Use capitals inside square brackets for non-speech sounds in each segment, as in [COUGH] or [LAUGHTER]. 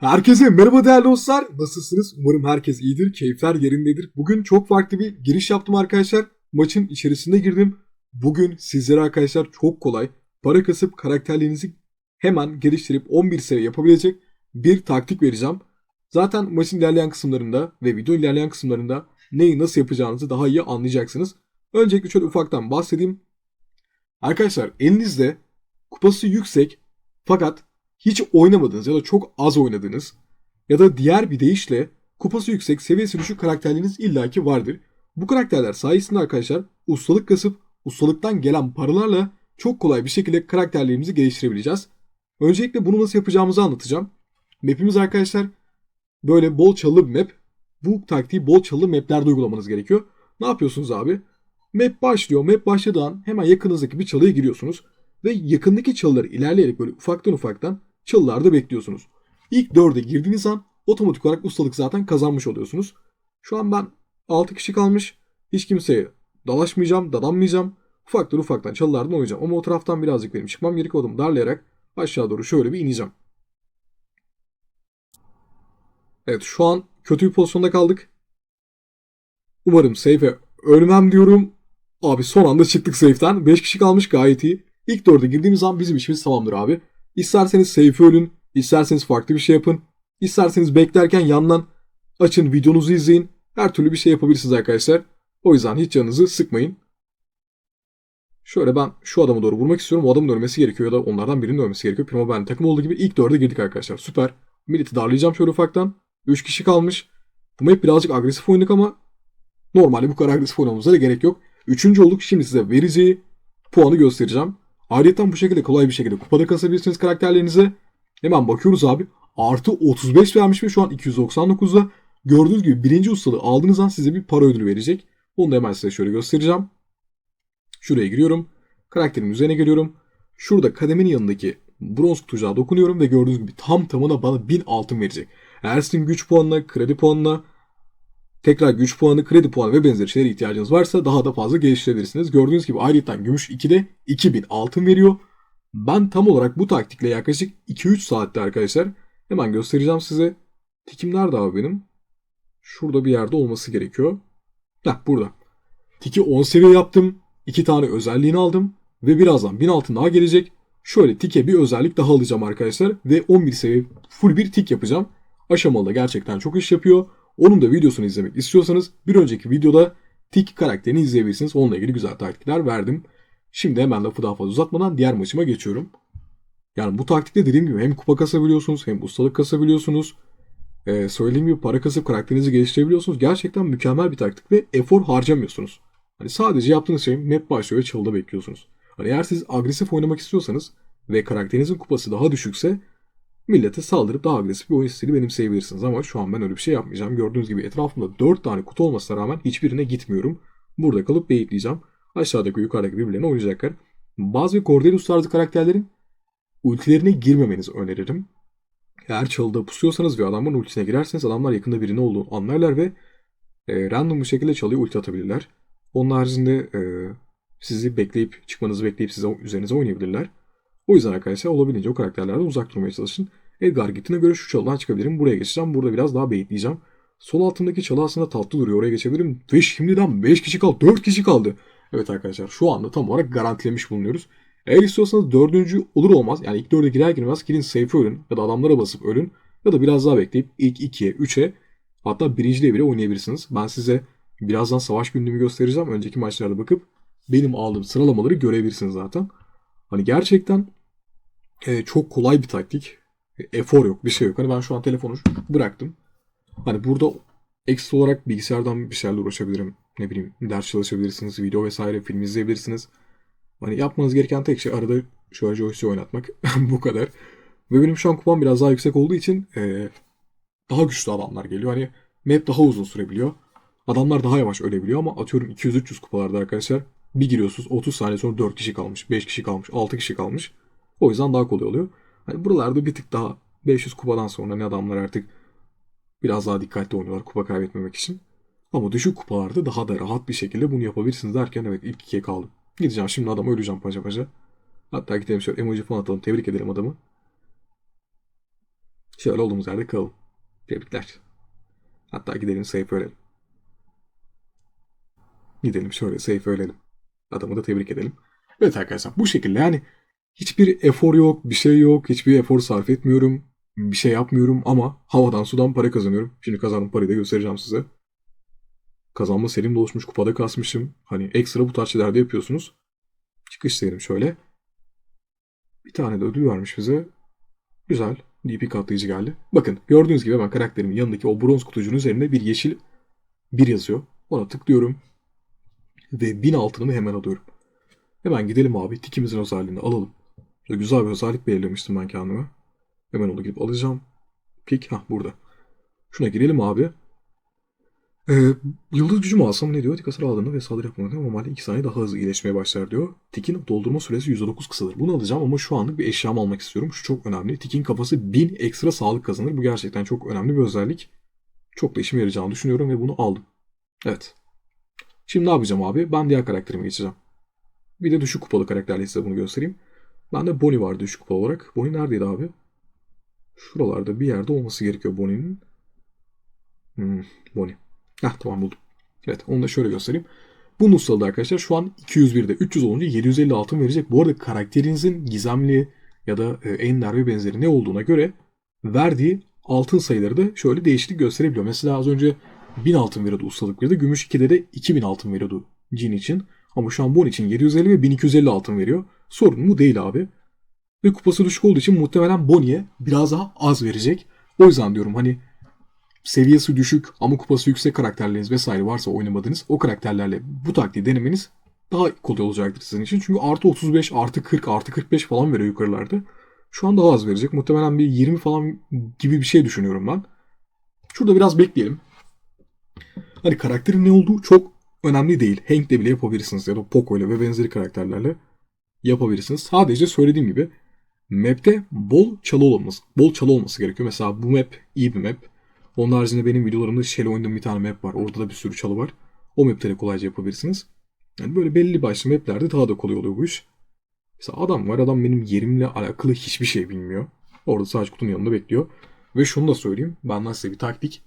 Herkese merhaba değerli dostlar. Nasılsınız? Umarım herkes iyidir, keyifler yerindedir. Bugün çok farklı bir giriş yaptım arkadaşlar. Maçın içerisine girdim. Bugün sizlere arkadaşlar çok kolay para kasıp karakterlerinizi hemen geliştirip 11 seviye yapabilecek bir taktik vereceğim. Zaten maçın ilerleyen kısımlarında ve video ilerleyen kısımlarında neyi nasıl yapacağınızı daha iyi anlayacaksınız. Öncelikle şöyle ufaktan bahsedeyim. Arkadaşlar elinizde kupası yüksek fakat hiç oynamadığınız ya da çok az oynadığınız ya da diğer bir deyişle kupası yüksek, seviyesi düşük karakterleriniz illaki vardır. Bu karakterler sayesinde arkadaşlar ustalık kasıp ustalıktan gelen paralarla çok kolay bir şekilde karakterlerimizi geliştirebileceğiz. Öncelikle bunu nasıl yapacağımızı anlatacağım. Map'imiz arkadaşlar böyle bol çalılı map. Bu taktiği bol çalılı maplerde uygulamanız gerekiyor. Ne yapıyorsunuz abi? Map başlıyor. Map başladığı an hemen yakınızdaki bir çalıya giriyorsunuz. Ve yakındaki çalıları ilerleyerek böyle ufaktan ufaktan çalılarda bekliyorsunuz. İlk dörde girdiğiniz an otomatik olarak ustalık zaten kazanmış oluyorsunuz. Şu an ben 6 kişi kalmış. Hiç kimseye dalaşmayacağım, dadanmayacağım. Ufaktan ufaktan çalılardan oynayacağım. Ama o taraftan birazcık benim çıkmam gerek odamı darlayarak aşağı doğru şöyle bir ineceğim. Evet şu an kötü bir pozisyonda kaldık. Umarım safe'e ölmem diyorum. Abi son anda çıktık safe'den. 5 kişi kalmış gayet iyi. İlk dörde girdiğimiz an bizim işimiz tamamdır abi. İsterseniz safe ölün, isterseniz farklı bir şey yapın. İsterseniz beklerken yandan açın videonuzu izleyin. Her türlü bir şey yapabilirsiniz arkadaşlar. O yüzden hiç canınızı sıkmayın. Şöyle ben şu adamı doğru vurmak istiyorum. O adamın ölmesi gerekiyor ya da onlardan birinin ölmesi gerekiyor. Primo ben takım olduğu gibi ilk dörde girdik arkadaşlar. Süper. Milleti darlayacağım şöyle ufaktan. 3 kişi kalmış. Bu map birazcık agresif oynadık ama normalde bu kadar agresif oynamamıza da gerek yok. Üçüncü olduk. Şimdi size vereceği puanı göstereceğim. Ayrıca bu şekilde kolay bir şekilde kupada kasabilirsiniz karakterlerinize. Hemen bakıyoruz abi. Artı 35 vermiş ve şu an 299'da. Gördüğünüz gibi birinci ustalığı aldığınız an size bir para ödülü verecek. Onu da hemen size şöyle göstereceğim. Şuraya giriyorum. Karakterimin üzerine geliyorum. Şurada kademenin yanındaki bronz kutucuğa dokunuyorum ve gördüğünüz gibi tam tamına bana 1000 altın verecek. Eğer sizin güç puanına, kredi puanına, tekrar güç puanı, kredi puanı ve benzeri şeylere ihtiyacınız varsa daha da fazla geliştirebilirsiniz. Gördüğünüz gibi ayrıca gümüş 2'de 2000 altın veriyor. Ben tam olarak bu taktikle yaklaşık 2-3 saatte arkadaşlar hemen göstereceğim size. Tikim nerede abi benim? Şurada bir yerde olması gerekiyor. Heh burada. Tiki 10 seviye yaptım. 2 tane özelliğini aldım. Ve birazdan 1000 altın daha gelecek. Şöyle tike bir özellik daha alacağım arkadaşlar. Ve 11 seviye full bir tik yapacağım. Aşamalı gerçekten çok iş yapıyor. Onun da videosunu izlemek istiyorsanız bir önceki videoda tik karakterini izleyebilirsiniz. Onunla ilgili güzel taktikler verdim. Şimdi hemen lafı daha fazla uzatmadan diğer maçıma geçiyorum. Yani bu taktikte dediğim gibi hem kupa kasabiliyorsunuz hem ustalık kasabiliyorsunuz. Ee, söylediğim gibi para kasıp karakterinizi geliştirebiliyorsunuz. Gerçekten mükemmel bir taktik ve efor harcamıyorsunuz. Hani sadece yaptığınız şey map başlıyor ve çalıda bekliyorsunuz. Hani eğer siz agresif oynamak istiyorsanız ve karakterinizin kupası daha düşükse millete saldırıp daha agresif bir oyun stili benimseyebilirsiniz. Ama şu an ben öyle bir şey yapmayacağım. Gördüğünüz gibi etrafımda 4 tane kutu olmasına rağmen hiçbirine gitmiyorum. Burada kalıp beyitleyeceğim. Aşağıdaki ve yukarıdaki birbirlerine oynayacaklar. Bazı Cordelius tarzı karakterlerin ultilerine girmemenizi öneririm. Eğer çalıda pusuyorsanız ve adamın ultisine girerseniz adamlar yakında birine olduğunu anlarlar ve e, random bir şekilde çalıya ulti atabilirler. Onun haricinde e, sizi bekleyip çıkmanızı bekleyip size üzerinize oynayabilirler. O yüzden arkadaşlar olabildiğince o karakterlerden uzak durmaya çalışın. Edgar gittiğine göre şu çalıdan çıkabilirim. Buraya geçeceğim. Burada biraz daha beyitleyeceğim. Sol altındaki çalı aslında tatlı duruyor. Oraya geçebilirim. Ve şimdiden 5 kişi kaldı. 4 kişi kaldı. Evet arkadaşlar şu anda tam olarak garantilemiş bulunuyoruz. Eğer istiyorsanız dördüncü olur olmaz yani ilk dörde girer girmez gidin safe ölün ya da adamlara basıp ölün ya da biraz daha bekleyip ilk ikiye, üçe hatta birinciliğe bile oynayabilirsiniz. Ben size birazdan savaş günlüğümü göstereceğim. Önceki maçlarda bakıp benim aldığım sıralamaları görebilirsiniz zaten. Hani gerçekten e, çok kolay bir taktik. Efor yok, bir şey yok. Hani ben şu an telefonu bıraktım. Hani burada ekstra olarak bilgisayardan bir şeylerle uğraşabilirim. Ne bileyim ders çalışabilirsiniz, video vesaire film izleyebilirsiniz. Hani yapmanız gereken tek şey arada şöyle joystick oynatmak. [LAUGHS] Bu kadar. Ve benim şu an kupam biraz daha yüksek olduğu için e, daha güçlü adamlar geliyor. Hani map daha uzun sürebiliyor. Adamlar daha yavaş ölebiliyor ama atıyorum 200-300 kupalarda arkadaşlar bir giriyorsunuz 30 saniye sonra 4 kişi kalmış, 5 kişi kalmış, 6 kişi kalmış. O yüzden daha kolay oluyor. Hani buralarda bir tık daha 500 kupadan sonra ne adamlar artık biraz daha dikkatli oynuyorlar kupa kaybetmemek için. Ama düşük kupalarda daha da rahat bir şekilde bunu yapabilirsiniz derken evet ilk ikiye kaldım. Gideceğim şimdi adamı öleceğim paça paça. Hatta gidelim şöyle emoji falan atalım. Tebrik edelim adamı. Şöyle olduğumuz yerde kalalım. Tebrikler. Hatta gidelim safe ölelim. Gidelim şöyle safe ölelim. Adamı da tebrik edelim. Evet arkadaşlar bu şekilde yani hiçbir efor yok, bir şey yok, hiçbir efor sarf etmiyorum. Bir şey yapmıyorum ama havadan sudan para kazanıyorum. Şimdi kazandığım parayı da göstereceğim size. Kazanma serim de oluşmuş, kupada kasmışım. Hani ekstra bu tarz şeyler de yapıyorsunuz. Çıkış diyelim şöyle. Bir tane de ödül vermiş bize. Güzel. DP katlayıcı geldi. Bakın gördüğünüz gibi ben karakterimin yanındaki o bronz kutucuğun üzerinde bir yeşil bir yazıyor. Ona tıklıyorum. Ve 1000 altınımı hemen alıyorum. Hemen gidelim abi. Tikimizin özelliğini alalım. Güzel bir özellik belirlemiştim ben kendime. Hemen onu gidip alacağım. Pik. ha burada. Şuna girelim abi. Ee, yıldız gücü mü alsam ne diyor? Dik hasar aldığında ve saldırı yapmadan normalde 2 saniye daha hızlı iyileşmeye başlar diyor. Tikin doldurma süresi %9 kısalır. Bunu alacağım ama şu anlık bir eşyamı almak istiyorum. Şu çok önemli. Tikin kafası 1000 ekstra sağlık kazanır. Bu gerçekten çok önemli bir özellik. Çok da işime yarayacağını düşünüyorum ve bunu aldım. Evet. Şimdi ne yapacağım abi? Ben diğer karakterime geçeceğim. Bir de düşük kupalı karakterle size bunu göstereyim. Bende Bonnie vardı düşük kupa olarak. Bonnie neredeydi abi? Şuralarda bir yerde olması gerekiyor Bonnie'nin. Hmm, Bonnie. Heh tamam buldum. Evet onu da şöyle göstereyim. Bunun ustalığı arkadaşlar şu an 201'de 300 olunca 750 altın verecek. Bu arada karakterinizin gizemli ya da e, ender ve benzeri ne olduğuna göre verdiği altın sayıları da şöyle değişiklik gösterebiliyor. Mesela az önce 1000 altın veriyordu ustalık de gümüş 2'de de 2000 altın veriyordu cin için. Ama şu an bon için 750 ve 1250 altın veriyor. Sorun mu değil abi. Ve kupası düşük olduğu için muhtemelen Bonnie'ye biraz daha az verecek. O yüzden diyorum hani seviyesi düşük ama kupası yüksek karakterleriniz vesaire varsa oynamadığınız o karakterlerle bu taktiği denemeniz daha kolay olacaktır sizin için. Çünkü artı 35, artı 40, artı 45 falan veriyor yukarılarda. Şu an daha az verecek. Muhtemelen bir 20 falan gibi bir şey düşünüyorum ben. Şurada biraz bekleyelim. Hani karakterin ne olduğu çok önemli değil. Hank'le bile yapabilirsiniz ya da Poco ile ve benzeri karakterlerle yapabilirsiniz. Sadece söylediğim gibi map'te bol çalı olması, bol çalı olması gerekiyor. Mesela bu map iyi bir map. Onun haricinde benim videolarımda Shell oynadığım bir tane map var. Orada da bir sürü çalı var. O map'te de kolayca yapabilirsiniz. Yani böyle belli başlı maplerde daha da kolay oluyor bu iş. Mesela adam var. Adam benim yerimle alakalı hiçbir şey bilmiyor. Orada sadece kutunun yanında bekliyor. Ve şunu da söyleyeyim. Benden size bir taktik.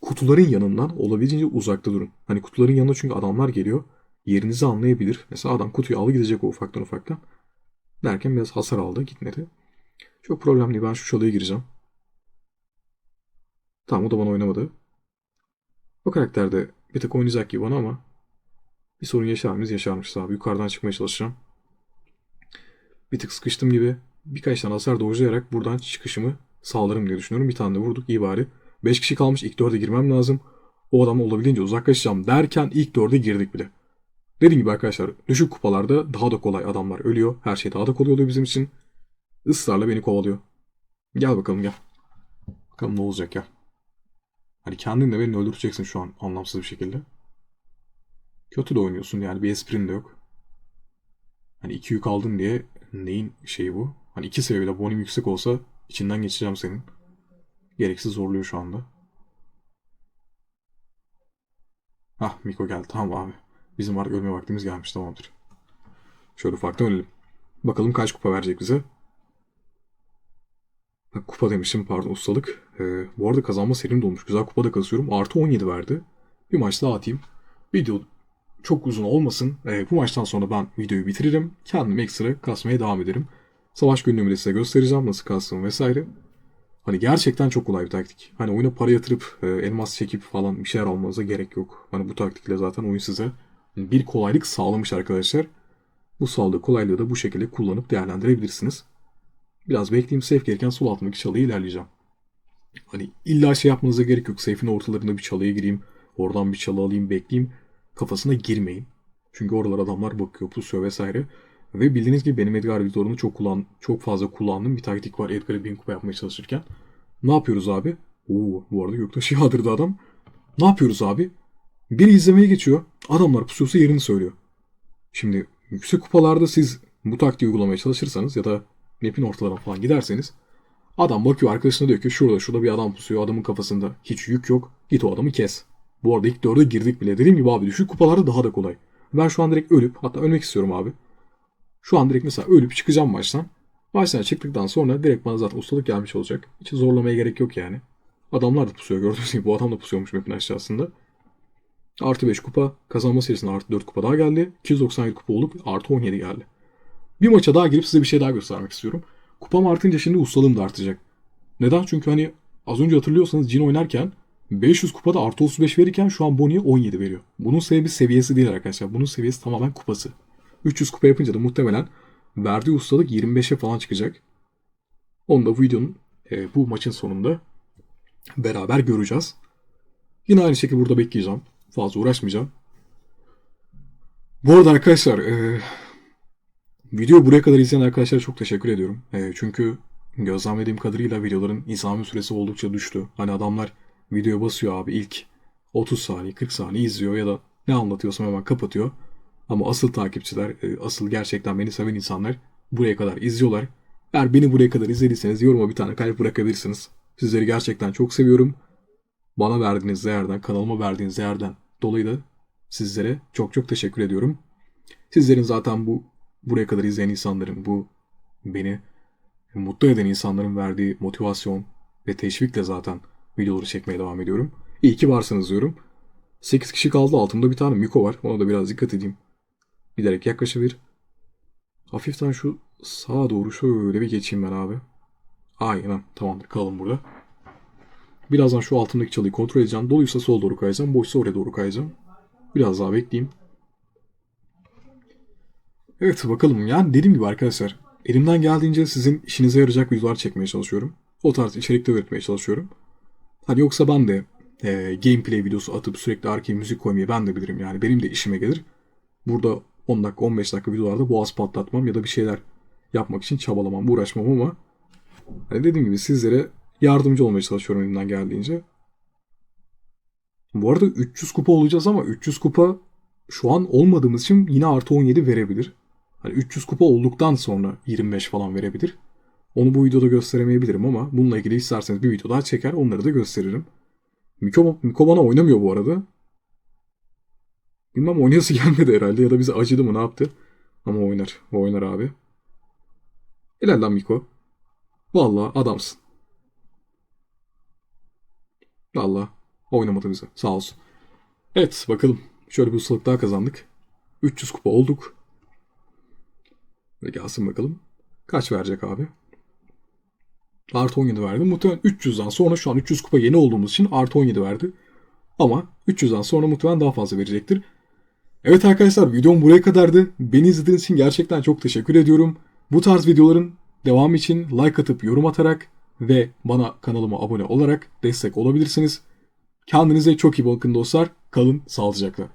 Kutuların yanından olabildiğince uzakta durun. Hani kutuların yanına çünkü adamlar geliyor. Yerinizi anlayabilir. Mesela adam kutuyu alı gidecek o ufaktan ufaktan. Derken biraz hasar aldı. Gitmedi. Çok problem değil. Ben şu çalıya gireceğim. Tamam o da bana oynamadı. O karakter de bir tık oynayacak gibi bana ama bir sorun yaşar mıyız? Abi. Yukarıdan çıkmaya çalışacağım. Bir tık sıkıştım gibi. Birkaç tane hasar dojlayarak buradan çıkışımı sağlarım diye düşünüyorum. Bir tane de vurduk. iyi bari. 5 kişi kalmış. İlk 4'e girmem lazım. O adamla olabildiğince uzaklaşacağım derken ilk 4'e girdik bile. Dediğim gibi arkadaşlar düşük kupalarda daha da kolay adamlar ölüyor. Her şey daha da kolay oluyor bizim için. Israrla beni kovalıyor. Gel bakalım gel. Bakalım ne olacak ya. Hani kendin de beni öldüreceksin şu an anlamsız bir şekilde. Kötü de oynuyorsun yani bir esprin de yok. Hani iki yük aldın diye neyin şeyi bu? Hani iki seviyede bonim yüksek olsa içinden geçeceğim senin. Gereksiz zorluyor şu anda. Hah Miko geldi tamam abi. Bizim var ölme vaktimiz gelmiş tamamdır. Şöyle ufaktan ölelim. Bakalım kaç kupa verecek bize. Kupa demişim pardon ustalık. Ee, bu arada kazanma serim dolmuş. Güzel kupa da kasıyorum. Artı 17 verdi. Bir maç daha atayım. Video çok uzun olmasın. Ee, bu maçtan sonra ben videoyu bitiririm. Kendim ekstra kasmaya devam ederim. Savaş günlüğümü de size göstereceğim. Nasıl kastım vesaire. Hani gerçekten çok kolay bir taktik. Hani oyuna para yatırıp e, elmas çekip falan bir şeyler almanıza gerek yok. Hani bu taktikle zaten oyun size bir kolaylık sağlamış arkadaşlar. Bu sağladığı kolaylığı da bu şekilde kullanıp değerlendirebilirsiniz. Biraz bekleyeyim safe gelirken sol altındaki çalıya ilerleyeceğim. Hani illa şey yapmanıza gerek yok. Safe'in ortalarında bir çalıya gireyim. Oradan bir çalı alayım bekleyeyim. Kafasına girmeyin. Çünkü oralar adamlar bakıyor pusuyor vesaire. Ve bildiğiniz gibi benim Edgar Victor'unu çok kullan çok fazla kullandığım bir taktik var Edgar'ı bin kupa yapmaya çalışırken. Ne yapıyoruz abi? Oo, bu arada göktaşı yağdırdı adam. Ne yapıyoruz abi? Biri izlemeye geçiyor. Adamlar pusuyorsa yerini söylüyor. Şimdi yüksek kupalarda siz bu taktiği uygulamaya çalışırsanız ya da map'in ortalarına falan giderseniz adam bakıyor arkadaşına diyor ki şurada şurada bir adam pusuyor adamın kafasında hiç yük yok git o adamı kes. Bu arada ilk dörde girdik bile dediğim gibi abi düşük kupalarda daha da kolay. Ben şu an direkt ölüp hatta ölmek istiyorum abi. Şu an direkt mesela ölüp çıkacağım maçtan. Maçtan çıktıktan sonra direkt bana zaten ustalık gelmiş olacak. Hiç zorlamaya gerek yok yani. Adamlar da pusuyor gördüğünüz gibi. Bu adam da pusuyormuş map'in aşağısında. Artı 5 kupa. Kazanma serisinde artı 4 kupa daha geldi. 297 kupa olup artı 17 geldi. Bir maça daha girip size bir şey daha göstermek istiyorum. Kupam artınca şimdi ustalığım da artacak. Neden? Çünkü hani az önce hatırlıyorsanız Jin oynarken 500 kupada artı 35 verirken şu an Bonnie'ye 17 veriyor. Bunun sebebi seviyesi değil arkadaşlar. Bunun seviyesi tamamen kupası. 300 kupa yapınca da muhtemelen verdiği ustalık 25'e falan çıkacak. Onu da bu videonun e, bu maçın sonunda beraber göreceğiz. Yine aynı şekilde burada bekleyeceğim. Fazla uğraşmayacağım. Bu arada arkadaşlar e, video buraya kadar izleyen arkadaşlara çok teşekkür ediyorum. E, çünkü gözlemlediğim kadarıyla videoların izlenme süresi oldukça düştü. Hani adamlar videoya basıyor abi ilk 30 saniye 40 saniye izliyor ya da ne anlatıyorsam hemen kapatıyor. Ama asıl takipçiler, e, asıl gerçekten beni seven insanlar buraya kadar izliyorlar. Eğer beni buraya kadar izlediyseniz yoruma bir tane kalp bırakabilirsiniz. Sizleri gerçekten çok seviyorum. Bana verdiğiniz değerden, kanalıma verdiğiniz değerden dolayı da sizlere çok çok teşekkür ediyorum. Sizlerin zaten bu buraya kadar izleyen insanların, bu beni mutlu eden insanların verdiği motivasyon ve teşvikle zaten videoları çekmeye devam ediyorum. İyi ki varsınız diyorum. 8 kişi kaldı altımda bir tane Miko var. Ona da biraz dikkat edeyim. Giderek yaklaşabilir. Hafiften şu sağa doğru şöyle bir geçeyim ben abi. Aynen tamamdır kalalım burada. Birazdan şu altındaki çalıyı kontrol edeceğim. Doluysa sol doğru kayacağım. Boşsa oraya doğru kayacağım. Biraz daha bekleyeyim. Evet bakalım. Yani dediğim gibi arkadaşlar. Elimden geldiğince sizin işinize yarayacak videolar çekmeye çalışıyorum. O tarz içerikte üretmeye çalışıyorum. Hani yoksa ben de e, gameplay videosu atıp sürekli arkaya müzik koymayı ben de bilirim. Yani benim de işime gelir. Burada 10 dakika 15 dakika videolarda boğaz patlatmam ya da bir şeyler yapmak için çabalamam, uğraşmam ama hani dediğim gibi sizlere yardımcı olmaya çalışıyorum elimden geldiğince. Bu arada 300 kupa olacağız ama 300 kupa şu an olmadığımız için yine artı 17 verebilir. Hani 300 kupa olduktan sonra 25 falan verebilir. Onu bu videoda gösteremeyebilirim ama bununla ilgili isterseniz bir video daha çeker onları da gösteririm. Miko, Miko bana oynamıyor bu arada. Bilmem oynayası [LAUGHS] gelmedi herhalde ya da bize acıdı mı ne yaptı. Ama oynar. Oynar abi. Helal lan Miko. Vallahi adamsın. Vallahi oynamadı bize. Sağ olsun. Evet bakalım. Şöyle bir ustalık daha kazandık. 300 kupa olduk. Ve gelsin bakalım. Kaç verecek abi? Artı 17 verdi. Muhtemelen 300'den sonra şu an 300 kupa yeni olduğumuz için artı 17 verdi. Ama 300'den sonra muhtemelen daha fazla verecektir. Evet arkadaşlar videom buraya kadardı. Beni izlediğiniz için gerçekten çok teşekkür ediyorum. Bu tarz videoların devamı için like atıp yorum atarak ve bana kanalıma abone olarak destek olabilirsiniz. Kendinize çok iyi bakın dostlar. Kalın sağlıcakla.